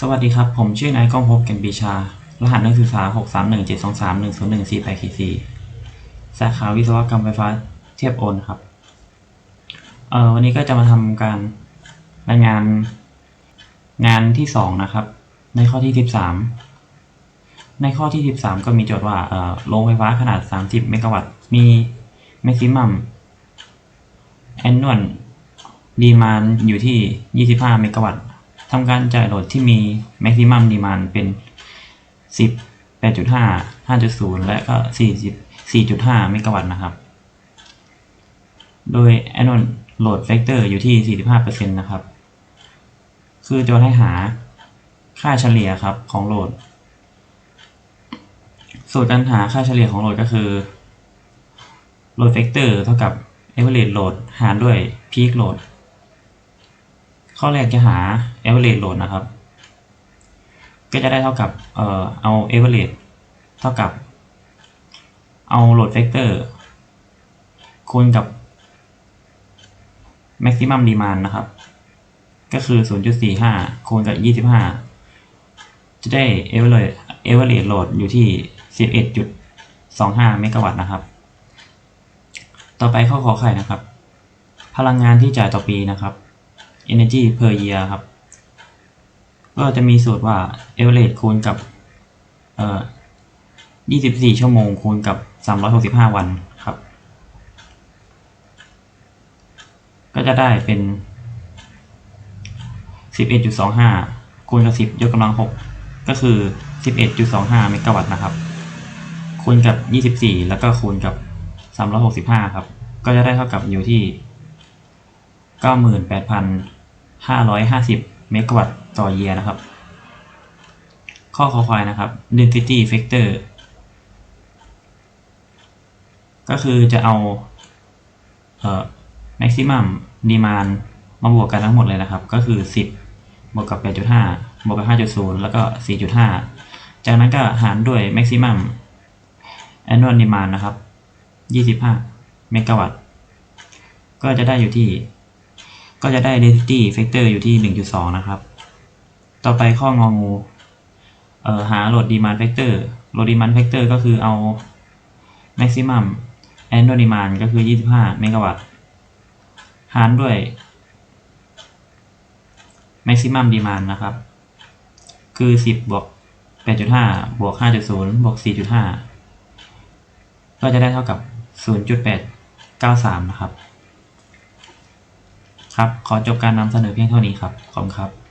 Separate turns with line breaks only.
สวัสดีครับ ผมชื่อนายก้องภพเก่งปีชา รหัสนักศึกษา 6 3 1 7 2 3 1 0 1 4 8 4สาขาวิศวกรรมไฟฟ้าเทียบโอนครับ เอ่อวันนี้ก็จะมาทำการรายงานงานที่สองนะครับ ในข้อที่ 13 ในข้อที่ 13 ก็มีโจทย์ว่าเอ่อโรงไฟฟ้าขนาด 30 เมกะวัตต์ มี maximum annual demand อยู่ที่ 25 เมกะวัตต์ ทำการจ่ายโหลดที่มี maximum demand เป็น 10 8.5 5.0 และก็ 40 4.5 เมกะวัตต์นะครับ โดย annual load factor อยู่ที่ 45%นะครับ คือโจทย์ให้หาค่าเฉลี่ยครับของโหลด สูตรการหาค่าเฉลี่ยของโหลดก็คือ load factor เท่ากับ average load หารด้วย peak load ข้อแรกจะหา average load นะครับ ก็จะได้เท่ากับเอ่อเอา average เท่ากับ เอา load factor คูณกับ maximum demand นะครับ ก็คือ 0.45 คูณกับ 25 จะได้ average average load อยู่ที่ 11.25 เมกะวัตต์นะครับ ต่อไปข้อขอไข่นะครับ พลังงานที่จ่ายต่อปีนะครับ energy per year ครับ ก็จะมีสูตรว่า average คูณกับเอ่อ24 ชั่วโมงคูณกับ 365 วันครับ ก็จะได้เป็น 11.25 คูณกับ 10 ยกกำลัง 6 ก็คือ 11.25 เมกะวัตต์นะครับ คูณกับ 24 แล้วก็คูณกับ 365 ครับ ก็จะได้เท่ากับอยู่ที่ 98,000 550 เมกะวัตต์ต่อเยียร์นะครับ ข้อคอควายนะครับ density factor ก็คือจะเอาเอ่อ maximum demand มาบวกกันทั้งหมดเลยนะครับ ก็คือ 10 บวกกับ 8.5 บวกกับ 5.0 แล้วก็ 4.5 จากนั้นก็หารด้วย maximum annual demand นะครับ 25 เมกะวัตต์ ก็จะได้อยู่ที่ ก็จะได้ density factor อยู่ที่ 1.2 นะครับ ต่อไปข้ององูเอ่อหา load demand factor load demand factor ก็คือเอา maximum annual demand ก็คือ 25 เมกะวัตต์หารด้วย maximum demand นะครับ คือ 10 บวก 8.5 บวก 5.0 บวก 4.5 ก็จะได้เท่ากับ 0.893 นะครับ ครับ ขอจบการนำเสนอเพียงเท่านี้ครับ ขอบคุณครับ